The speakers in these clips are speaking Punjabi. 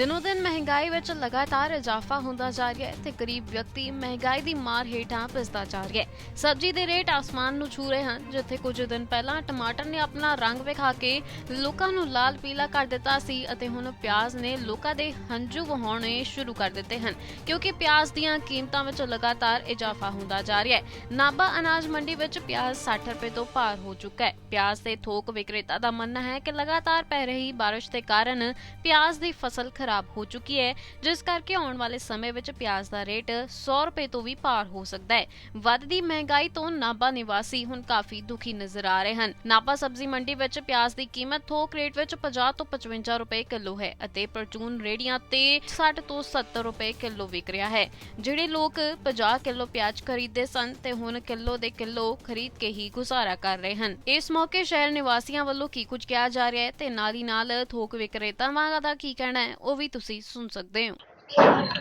ਦਿਨੋ ਦਿਨ ਮਹਿੰਗਾਈ ਵਿੱਚ ਲਗਾਤਾਰ ਇਜ਼ਾਫਾ ਹੁੰਦਾ ਜਾ ਰਿਹਾ ਹੈ ਤੇ ਗਰੀਬ ਵਿਅਕਤੀ ਮਹਿੰਗਾਈ ਦੀ ਮਾਰ ਹੇਠਾਂ ਪਿਸਦਾ ਜਾ ਰਿਹਾ ਹੈ। ਸਬਜ਼ੀ ਦੇ ਰੇਟ ਆਸਮਾਨ ਨੂੰ ਛੂ ਰਹੇ ਹਨ, ਜਿੱਥੇ ਕੁਝ ਦਿਨ ਪਹਿਲਾਂ ਟਮਾਟਰ ਨੇ ਆਪਣਾ ਰੰਗ ਵਿਖਾ ਕੇ ਲੋਕਾਂ ਨੂੰ ਲਾਲ ਪੀਲਾ ਕਰ ਦਿੱਤਾ ਸੀ ਅਤੇ ਹੁਣ ਪਿਆਜ਼ ਨੇ ਲੋਕਾਂ ਦੇ ਹੰਝੂ ਵਹਾਉਣੇ ਸ਼ੁਰੂ ਕਰ ਦਿੱਤੇ ਹਨ, ਕਿਉਂਕਿ ਪਿਆਜ਼ ਦੀਆਂ ਕੀਮਤਾਂ ਵਿੱਚ ਲਗਾਤਾਰ ਇਜ਼ਾਫਾ ਹੁੰਦਾ ਜਾ ਰਿਹਾ ਹੈ। ਨਾਭਾ ਅਨਾਜ ਮੰਡੀ ਵਿੱਚ ਪਿਆਜ਼ 60 ਰੁਪਏ ਤੋਂ ਪਾਰ ਹੋ ਚੁੱਕਾ ਹੈ। ਪਿਆਜ਼ ਦੇ ਥੋਕ ਵਿਕਰੇਤਾ ਦਾ ਮੰਨਣਾ ਹੈ ਕਿ ਲਗਾਤਾਰ ਪੈ ਰਹੀ ਬਾਰਿਸ਼ ਦੇ ਕਾਰਨ ਪਿਆਜ਼ ਦੀ ਫਸਲ ਖਰਾਬ ਖਰਾਬ ਹੋ ਚੁੱਕੀ ਹੈ, ਜਿਸ ਕਰਕੇ ਆਉਣ ਵਾਲੇ ਸਮੇਂ ਵਿੱਚ ਪਿਆਜ਼ ਦਾ ਰੇਟ 100 ਰੁਪਏ ਤੋਂ ਵੀ ਪਾਰ ਹੋ ਸਕਦਾ ਹੈ। ਵੱਧਦੀ ਮਹਿੰਗਾਈ ਤੋਂ ਨਾਭਾ ਨਿਵਾਸੀ ਹੁਣ ਕਾਫੀ ਦੁਖੀ ਨਜ਼ਰ ਆ ਰਹੇ ਹਨ। ਨਾਭਾ ਸਬਜ਼ੀ ਮੰਡੀ ਵਿੱਚ ਪਿਆਜ਼ ਦੀ ਕੀਮਤ ਥੋਕ ਰੇਟ ਵਿੱਚ 50 ਤੋਂ 55 ਰੁਪਏ ਕਿਲੋ ਹੈ ਅਤੇ ਪਰਚੂਨ ਰੇੜੀਆਂ ਤੇ 60 ਤੋਂ 70 ਰੁਪਏ ਕਿਲੋ ਵਿਕ ਰਿਹਾ ਹੈ। ਜਿਹੜੇ ਲੋਕ 50 ਕਿਲੋ ਪਿਆਜ਼ ਖਰੀਦਦੇ ਸਨ ਤੇ ਹੁਣ ਕਿਲੋ ਦੇ ਕਿਲੋ ਖਰੀਦ ਕੇ ਹੀ ਗੁਜ਼ਾਰਾ ਕਰ ਰਹੇ ਹਨ। ਇਸ ਮੌਕੇ ਸ਼ਹਿਰ ਨਿਵਾਸੀਆਂ ਵੱਲੋਂ ਕੀ ਕੁਝ ਕਿਹਾ ਜਾ ਰਿਹਾ ਹੈ ਤੇ ਨਾਲ ਹੀ ਨਾਲ ਥੋਕ ਵਿਕਰੇਤਾਵਾਂ ਦਾ ਕੀ ਕਹਿਣਾ ਹੈ, ਉਹ ਵੀ ਤੁਸੀਂ ਸੁਣ ਸਕਦੇ ਹੋ?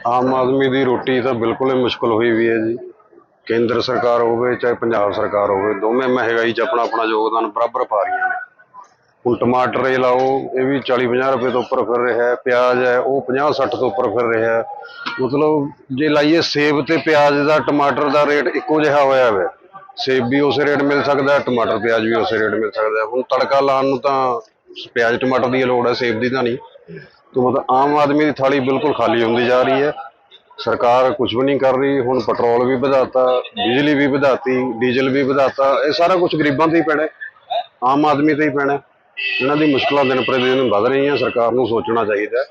ਆਮ ਆਦਮੀ ਦੀ ਰੋਟੀ ਤਾਂ ਬਿਲਕੁਲ ਹੀ ਮੁਸ਼ਕਲ ਹੋਈ ਵੀ ਹੈ ਜੀ। ਕੇਂਦਰ ਸਰਕਾਰ ਹੋਵੇ ਚਾਹੇ ਪੰਜਾਬ ਸਰਕਾਰ ਹੋਵੇ, ਦੋਵੇਂ ਮਹਿੰਗਾਈ 'ਚ ਆਪਣਾ ਆਪਣਾ ਯੋਗਦਾਨ ਬਰਾਬਰ ਪਾ ਰਹੀਆਂ ਨੇ। ਹੁਣ ਟਮਾਟਰ ਇਹ ਲਾਓ, ਇਹ ਵੀ 40-50 ਰੁਪਏ ਤੋਂ ਉੱਪਰ ਫਿਰ ਰਿਹਾ ਹੈ, ਪਿਆਜ਼ ਹੈ, ਉਹ 50-60 ਤੋਂ ਉੱਪਰ ਫਿਰ ਰਿਹਾ ਹੈ। ਮਤਲਬ ਜੇ ਲਾਈਏ ਸੇਬ ਤੇ ਪਿਆਜ਼ ਦਾ, ਟਮਾਟਰ ਦਾ ਰੇਟ ਇੱਕੋ ਜਿਹਾ ਹੋਇਆ ਹੈ। ਸੇਬ ਵੀ ਉਸੇ ਰੇਟ ਮਿਲ ਸਕਦਾ ਹੈ, ਟਮਾਟਰ, ਪਿਆਜ਼ ਵੀ ਉਸੇ ਰੇਟ ਮਿਲ ਸਕਦਾ ਹੈ। ਹੁਣ ਤੜਕਾ ਲਾਉਣ ਨੂੰ ਤਾਂ ਪਿਆਜ਼, ਟਮਾਟਰ ਦੀ ਲੋੜ ਹੈ, ਸੇਬ ਦੀ ਤਾਂ ਨਹੀਂ। ਤਾਂ ਮਤਲਬ ਆਮ ਆਦਮੀ ਦੀ ਥਾਲੀ ਬਿਲਕੁਲ ਖਾਲੀ ਹੁੰਦੀ ਜਾ ਰਹੀ ਹੈ। ਸਰਕਾਰ ਕੁਝ ਵੀ ਨਹੀਂ ਕਰ ਰਹੀ, ਹੁਣ ਪੈਟਰੋਲ ਵੀ ਵਧਾਤਾ, ਬਿਜਲੀ ਵੀ ਵਧਾਤੀ, ਡੀਜ਼ਲ ਵੀ ਵਧਾਤਾ, ਇਹ ਸਾਰਾ ਕੁਝ ਗਰੀਬਾਂ ਤੇ ਹੀ ਪੈਣਾ ਆਮ ਆਦਮੀ ਤੇ ਹੀ ਪੈਣਾ ਇਹਨਾਂ ਦੀ ਮੁਸ਼ਕਲਾਂ ਦਿਨ ਪ੍ਰਤੀ ਦਿਨ ਵੱਧ ਰਹੀਆਂ, ਸਰਕਾਰ ਨੂੰ ਸੋਚਣਾ ਚਾਹੀਦਾ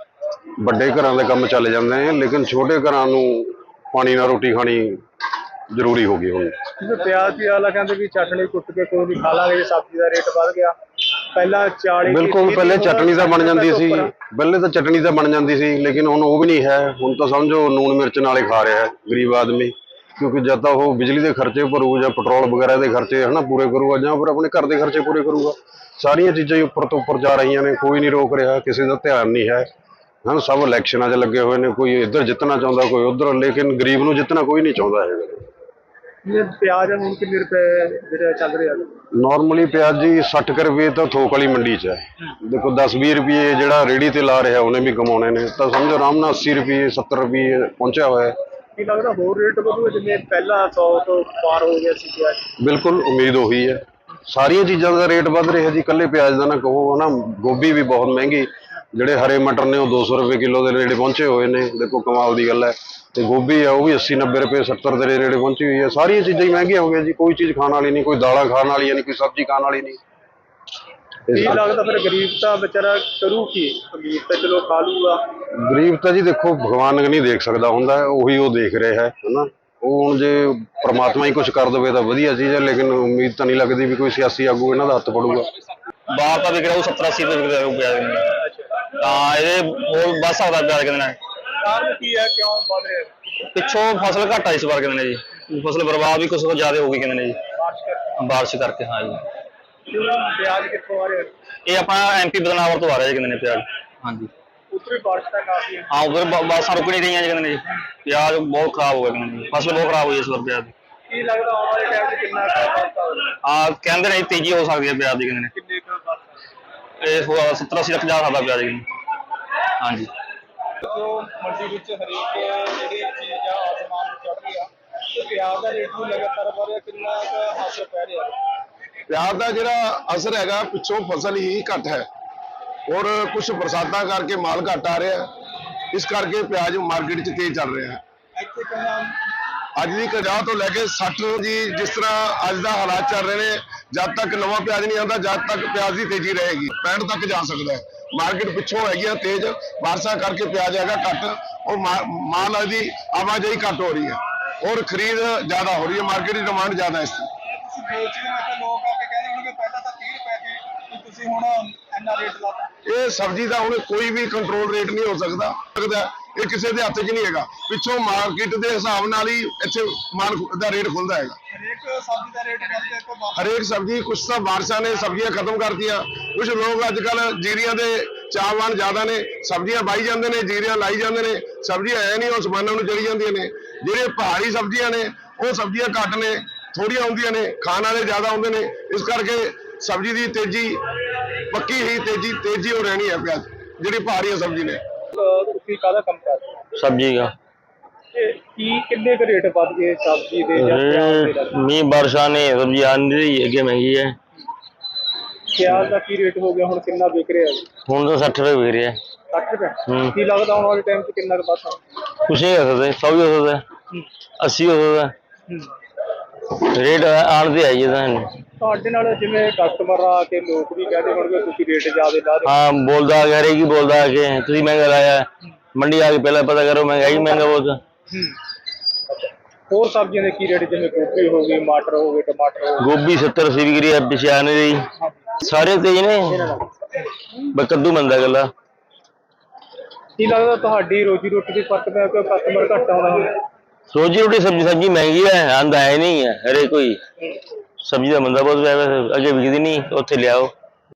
ਵੱਡੇ ਘਰਾਂ ਦੇ ਕੰਮ ਚੱਲ ਜਾਂਦੇ ਨੇ, ਲੇਕਿਨ ਛੋਟੇ ਘਰਾਂ ਨੂੰ ਪਾਣੀ ਨਾਲ ਰੋਟੀ ਖਾਣੀ ਜ਼ਰੂਰੀ ਹੋ ਗਈ ਹੁਣ। ਪਿਆਜ਼ ਦੀ ਵਾਲਾ ਕਹਿੰਦੇ ਵੀ ਚਟਣੀ ਕੁੱਟ ਕੇ ਕੋਈ ਨਹੀਂ ਖਾ ਲਾਂਗੇ, ਜੇ ਸਬਜ਼ੀ ਦਾ ਰੇਟ ਵੱਧ ਗਿਆ। ਪਹਿਲਾਂ 40 ਬਿਲਕੁਲ ਪਹਿਲੇ ਚਟਣੀ ਤਾਂ ਬਣ ਜਾਂਦੀ ਸੀ। ਪਹਿਲੇ ਤਾਂ ਚਟਣੀ ਤਾਂ ਬਣ ਜਾਂਦੀ ਸੀ ਲੇਕਿਨ ਹੁਣ ਉਹ ਵੀ ਨਹੀਂ ਹੈ। ਹੁਣ ਤਾਂ ਸਮਝੋ ਨੂਨ ਮਿਰਚ ਨਾਲ ਖਾ ਰਿਹਾ ਹੈ ਗਰੀਬ ਆਦਮੀ। ਕਿਉਂਕਿ ਜਦ ਤਾਂ ਉਹ ਬਿਜਲੀ ਦੇ ਖਰਚੇ ਭਰੂ ਜਾਂ ਪੈਟਰੋਲ ਵਗੈਰਾ ਦੇ ਖਰਚੇ ਹਨਾ ਪੂਰੇ ਕਰੂਗਾ ਜਾਂ ਫਿਰ ਆਪਣੇ ਘਰ ਦੇ ਖਰਚੇ ਪੂਰੇ ਕਰੂਗਾ। ਸਾਰੀਆਂ ਚੀਜ਼ਾਂ ਹੀ ਉੱਪਰ ਤੋਂ ਉੱਪਰ ਜਾ ਰਹੀਆਂ ਨੇ ਕੋਈ ਨਹੀਂ ਰੋਕ ਰਿਹਾ ਕਿਸੇ ਦਾ ਧਿਆਨ ਨਹੀਂ ਹੈ। ਹਨ ਸਭ ਇਲੈਕਸ਼ਨਾਂ 'ਚ ਲੱਗੇ ਹੋਏ ਨੇ ਕੋਈ ਇੱਧਰ ਜਿੱਤਣਾ ਚਾਹੁੰਦਾ ਕੋਈ ਉੱਧਰ ਲੇਕਿਨ ਗਰੀਬ ਨੂੰ ਜਿੱਤਣਾ ਕੋਈ ਨਹੀਂ ਚਾਹੁੰਦਾ ਹੈਗਾ। ਇਹ ਪਿਆਜ਼ ਹੁਣ ਕਿੰਨੇ ਰੁਪਏ ਜਿਹੜੇ ਚੱਲ ਰਹੇ ਆ? ਨਾਰਮਲੀ ਪਿਆਜ਼ ਜੀ 60 ਕੁ ਰੁਪਏ ਤਾਂ ਥੋਕ ਵਾਲੀ ਮੰਡੀ 'ਚ ਹੈ। ਦੇਖੋ 10-20 ਰੁਪਏ ਜਿਹੜਾ ਰੇੜੀ ਤੇ ਲਾ ਰਿਹਾ ਉਹਨੇ ਵੀ ਕਮਾਉਣੇ ਨੇ। ਤਾਂ ਸਮਝੋ ਆਰਾਮ ਨਾਲ 80 ਰੁਪਏ 70 ਰੁਪਏ ਪਹੁੰਚਿਆ ਹੋਇਆ ਹੈ। ਕੀ ਲੱਗਦਾ ਹੋਰ ਰੇਟ ਵਧੂਗਾ ਜਿਵੇਂ ਪਹਿਲਾਂ 100 ਤੋਂ ਪਾਰ ਹੋ ਗਿਆ ਸੀ ਪਿਆਜ਼? ਬਿਲਕੁਲ ਉਮੀਦ ਉਹੀ ਹੈ। ਸਾਰੀਆਂ ਚੀਜ਼ਾਂ ਦਾ ਰੇਟ ਵੱਧ ਰਿਹਾ ਜੀ। ਇਕੱਲੇ ਪਿਆਜ਼ ਦਾ ਨਾ ਕਹੋ ਹਨਾ ਗੋਭੀ ਵੀ ਬਹੁਤ ਮਹਿੰਗੀ। ਜਿਹੜੇ ਹਰੇ ਮਟਰ ਨੇ ਉਹ 200 ਰੁਪਏ ਕਿਲੋ ਦੇ ਨੇੜੇ ਪਹੁੰਚੇ ਹੋਏ ਨੇ। ਦੇਖੋ ਕਮਾਲ ਦੀ ਗੱਲ ਹੈ। ਤੇ ਗੋਭੀ ਆ ਉਹ ਵੀ 80 90 ਰੁਪਏ 70 ਦੇ ਨੇੜੇ ਪਹੁੰਚੀ ਹੋਈ ਹੈ ਸਾਰੀਆਂ ਚੀਜ਼ਾਂ ਹੀ ਮਹਿੰਗੀਆਂ ਹੋ ਗਈਆਂ ਜੀ ਕੋਈ ਚੀਜ਼ ਖਾਣ ਵਾਲੀ ਨਹੀਂ ਕੋਈ ਦਾਲਾਂ ਖਾਣ ਵਾਲੀ ਨਹੀਂ ਕੋਈ ਸਬਜ਼ੀ ਖਾਣ ਵਾਲੀ ਨਹੀਂ। ਇਹ ਲੱਗਦਾ ਫਿਰ ਗਰੀਬ ਤਾਂ ਵਿਚਾਰਾ ਕਰੂ ਕੀ? ਗਰੀਬ ਤਾਂ ਚਲੋ ਖਾ ਲੂਗਾ। ਗਰੀਬ ਤਾਂ ਜੀ ਦੇਖੋ ਭਗਵਾਨ ਨਹੀਂ ਦੇਖ ਸਕਦਾ ਹੁੰਦਾ ਉਹੀ ਉਹ ਦੇਖ ਰਿਹਾ ਹੈ ਹਨਾ। ਉਹ ਹੁਣ ਜੇ ਪ੍ਰਮਾਤਮਾ ਹੀ ਕੁਝ ਕਰ ਦੇਵੇ ਤਾਂ ਵਧੀਆ ਚੀਜ਼ ਹੈ ਲੇਕਿਨ ਉਮੀਦ ਤਾਂ ਨਹੀਂ ਲੱਗਦੀ ਵੀ ਕੋਈ ਸਿਆਸੀ ਆਗੂ ਇਹਨਾਂ ਦਾ ਹੱਥ ਫੜੂਗਾ। ਬਾਹਰ ਤਾਂ ਵਿਕ ਰਿਹਾ ਉਹ 70 80 ਰੁਪਏ ਪਿਆਜ਼ ਕਿੰਨਾ ਤਾਂ ਇਹਦੇ ਹੋਰ ਸਕਦਾ ਪਿਆਜ਼ ਕਿੰਨਾ ਨੇ। ਕਾਰਨ ਕੀ ਹੈ? ਕਿਉਂ ਵਧ ਰਿਹਾ? ਪਿੱਛੋਂ ਫਸਲ ਘੱਟ ਇਸ ਵਾਰ ਕਿੰਨੇ ਨੇ ਜੀ। ਫਸਲ ਬਰਬਾਦ ਵੀ ਕੁਝ ਜ਼ਿਆਦਾ ਹੋ ਗਈ ਕਿੰਨੇ ਨੇ ਜੀ। ਬਾਰਿਸ਼ ਕਰਕੇ। ਬਾਰਿਸ਼ ਕਰਕੇ ਹਾਂ ਜੀ। ਪਿਆਜ਼ ਕਿੱਥੋਂ ਆ ਰਿਹਾ? ਇਹ ਆਪਣਾ ਐਮਪੀ ਬਦਨਾਵਰ ਤੋਂ ਆ ਰਿਹਾ ਜੀ ਕਿੰਨੇ ਨੇ ਪਿਆਜ਼। ਹਾਂਜੀ ਉੱਤਰੀ ਬਾਰਿਸ਼ ਤਾਂ ਕਾਫੀ ਹੈ। ਹਾਂ ਉਧਰ ਬਾਸਾਂ ਰੁਕ ਨਹੀਂ ਰਹੀਆਂ ਜੀ ਕਿੰਨੇ ਨੇ ਜੀ। ਪਿਆਜ਼ ਬਹੁਤ ਖਰਾਬ ਹੋ ਗਿਆ ਕਿੰਨੇ ਨੇ ਜੀ। ਫਸਲ ਬਹੁਤ ਖਰਾਬ ਹੋਈ ਇਸ ਵਾਰ ਪਿਆਜ਼ ਦੀ। ਕੀ ਲੱਗਦਾ ਆਉਣ ਵਾਲੇ ਟਾਈਮ 'ਚ ਕਿੰਨਾ ਕੁ ਵਾਧਾ ਹੋਵੇਗਾ ਆ ਕਹਿੰਦੇ ਨੇ ਤੇਜ਼ੀ ਹੋ ਸਕਦੀ ਹੈ ਪਿਆਜ਼ ਦੀ ਕਿੰਨੇ ਨੇ। ਕਿੰਨੇ ਕੁ ਵਾਧਾ ਇਹ 70 80 ਤੱਕ ਜਾ ਸਕਦਾ ਪਿਆਜ਼ ਜੀ। ਹਾਂਜੀ ਜੋ ਮੰਡੀ ਵਿੱਚ ਹਰੇਕ ਜਿਹੜੀ ਚੀਜ਼ ਆ ਆਸਮਾਨ ਨੂੰ ਚੜ ਰਹੀ ਆ ਤੇ ਪਿਆਜ਼ ਦਾ ਰੇਟ ਵੀ ਲਗਾਤਾਰ ਵਧ ਰਿਹਾ ਕਿੰਨਾ ਕੁ ਅਸਰ ਪੈ ਰਿਹਾ? ਪਿਆਜ਼ ਦਾ ਜਿਹੜਾ ਅਸਰ ਹੈਗਾ ਪਿੱਛੋਂ ਫਸਲ ਹੀ ਘੱਟ ਹੈ। ਔਰ ਕੁਝ ਬਰਸਾਤਾਂ ਕਰਕੇ ਮਾਲ ਘੱਟ ਆ ਰਿਹਾ। ਇਸ ਕਰਕੇ ਪਿਆਜ਼ ਮਾਰਕੀਟ 'ਚ ਤੇਜ਼ ਚੱਲ ਰਿਹਾ ਹੈ। ਇੱਥੇ ਕਹਿੰਦਾ ਅੱਜ ਦੀ ਕਜਾਹ ਤੋਂ ਲੈ ਕੇ 60 ਜੀ ਜਿਸ ਤਰ੍ਹਾਂ ਅੱਜ ਦਾ ਹਾਲਾਤ ਚੱਲ ਰਹੇ ਨੇ ਜਦ ਤੱਕ ਨਵਾਂ ਪਿਆਜ਼ ਨਹੀਂ ਆਉਂਦਾ ਜਦ ਤੱਕ ਪਿਆਜ਼ ਦੀ ਤੇਜ਼ੀ ਰਹੇਗੀ 65 ਤੱਕ ਜਾ ਸਕਦਾ ਹੈ। ਮਾਰਕੀਟ ਪਿੱਛੋਂ ਹੈਗੀ ਆ ਤੇਜ਼ ਬਾਰਸ਼ਾਂ ਕਰਕੇ ਪਿਆਜ਼ ਹੈਗਾ ਘੱਟ ਔਰ ਮਾ- ਮਾਲ ਦੀ ਆਵਾਜਾਈ ਘੱਟ ਹੋ ਰਹੀ ਹੈ। ਔਰ ਖਰੀਦ ਜ਼ਿਆਦਾ ਹੋ ਰਹੀ ਹੈ ਮਾਰਕੀਟ ਦੀ ਡਿਮਾਂਡ ਜ਼ਿਆਦਾ ਹੈ ਇਸ ਦੀ। ਤੁਸੀਂ ਵੇਚਦੇ ਹੋ ਤਾਂ ਲੋਕ ਆ ਕੇ ਕਹਿੰਦੇ ਹੋਣਗੇ ਪਹਿਲਾਂ ਤਾਂ 30 ਰੁਪਏ ਸੀ ਤੇ ਤੁਸੀਂ ਹੁਣ ਇੰਨਾ ਰੇਟ ਲਾਤਾ। ਇਹ ਸਬਜ਼ੀ ਦਾ ਹੁਣ ਕੋਈ ਵੀ ਕੰਟਰੋਲ ਰੇਟ ਨਹੀਂ ਹੋ ਸਕਦਾ। ਇਹ ਕਿਸੇ ਦੇ ਹੱਥ 'ਚ ਨਹੀਂ ਹੈਗਾ। ਪਿੱਛੋਂ ਮਾਰਕੀਟ ਦੇ ਹਿਸਾਬ ਨਾਲ ਹੀ ਇੱਥੇ ਮਾਲ ਦਾ ਰੇਟ ਖੁੱਲਦਾ ਹੈਗਾ। ਹਰੇਕ ਸਬਜ਼ੀ ਦਾ ਰੇਟ ਵੱਧਦੇ ਤੋਂ ਬਾਅਦ ਹਰੇਕ ਸਬਜ਼ੀ ਕੁਛ ਤਾਂ ਬਾਰਿਸ਼ਾਂ ਨੇ ਸਬਜ਼ੀਆਂ ਖਤਮ ਕਰਤੀਆਂ। ਕੁਝ ਲੋਕ ਅੱਜ ਕੱਲ ਜੀਰੀਆਂ ਦੇ ਚਾਹਵਾਨ ਜ਼ਿਆਦਾ ਨੇ ਸਬਜ਼ੀਆਂ ਬਾਈ ਜਾਂਦੇ ਨੇ ਜੀਰੀਆਂ ਲਾਈ ਜਾਂਦੇ ਨੇ। ਸਬਜ਼ੀਆਂ ਹੈ ਨਹੀਂ ਉਹ ਸਮਾਨਾਂ ਨੂੰ ਚੜੀ ਜਾਂਦੀਆਂ ਨੇ। ਜਿਹੜੇ ਪਹਾੜੀ ਸਬਜ਼ੀਆਂ ਨੇ ਉਹ ਸਬਜ਼ੀਆਂ ਘੱਟ ਨੇ ਥੋੜੀਆਂ ਹੁੰਦੀਆਂ ਨੇ ਖਾਣ ਵਾਲੇ ਜ਼ਿਆਦਾ ਹੁੰਦੇ ਨੇ। ਇਸ ਕਰਕੇ ਸਬਜ਼ੀ ਦੀ ਤੇਜ਼ੀ ਪੱਕੀ ਹੀ ਤੇਜ਼ੀ ਤੇਜ਼ੀ ਹੋ ਰਹਿਣੀ ਹੈ ਪਿਆਜ਼ ਜਿਹੜੀ ਪਹਾੜੀ ਸਬਜ਼ੀ ਨੇ। ਤੁਸੀਂ ਕਾਹਦਾ ਕੰਮ ਕਰਦੇ ਸਬਜ਼ੀ ਦਾ। ਕੀ ਕਿੰਨੇ ਕੁ ਰੇਟ ਵੱਧ ਗਏ ਸਬਜ਼ੀ ਦੇ ਜਾਂ ਪਿਆਜ਼ ਦੇ ਮੀਂਹ ਬਰਸ਼ਾ ਨੇ ਸਬਜ਼ੀ ਆਂਦੀ ਰਹੀ ਅੱਗੇ ਮਹਿੰਗੀ ਹੈ। ਪਿਆਜ਼ ਦਾ ਕੀ ਰੇਟ ਹੋ ਗਿਆ ਹੁਣ ਕਿੰਨਾ ਵਿਕ ਰਿਹਾ ਹੈ ਹੁਣ ਤਾਂ 60 ਰੁਪਏ ਵਿਕ ਰਿਹਾ। 60 ਰੁਪਏ? ਹੂੰ। ਕੀ ਲੱਗਦਾ ਆਉਣ ਵਾਲੇ ਟਾਈਮ 'ਚ ਕਿੰਨਾ ਕੁ ਵੱਧ ਸਕਦਾ ਕੁਛ ਨਹੀਂ ਹੋ ਸਕਦੇ ਸੌ ਵੀ ਹੋ ਸਕਦਾ। ਹੂੰ। ਰੇਟ ਆਣ ਆਈ ਇਹਦਾ ਇਹਨੂੰ। ਤੁਹਾਡੇ ਨਾਲ ਜਿਵੇਂ ਕਸਟਮਰ ਆ ਕੇ ਲੋਕ ਵੀ ਕਹਿੰਦੇ ਹੋਣਗੇ ਤੁਸੀਂ ਰੇਟ ਜ਼ਿਆਦਾ ਲਾ ਰਹੇ ਹਾਂ। ਬੋਲਦਾ ਆ ਗਿਆ ਬੋਲਦਾ ਆ ਤੁਸੀਂ ਮਹਿੰਗਾ ਲਾਇਆ। ਹੈ। मंडी आके पहले पता करो महंगाई महंगा बहुत है ਹੋ ਹੋਰ सब्जियों ਦੇ ਕੀ ਰੇਟ ਜਿਵੇਂ ਗੋਭੀ ਹੋ ਗਈ ਮਟਰ ਹੋ ਗਏ ਟਮਾਟਰ ਹੋ गोभी सत्तर अस्सी बिक रही है पिछले आने रही ਗਏ सारे तेज ने बस कद्दू मंदा गला ਕੀ ਲੱਗਦਾ ਤੁਹਾਡੀ ਰੋਜੀ ਰੋਟੀ ਦੀ ਫਰਕ ਪਿਆ ਕਿ ਕਸਟਮਰ ਘੱਟ ਆਉਂਦਾ ਹੁਣ रोजी रोटी सब्जी सब्जी महंगी है आंदा है नहीं है हरे कोई सब्जी का मंदा बहुत है वैसे अगे बिकती नहीं उत्थे ले आओ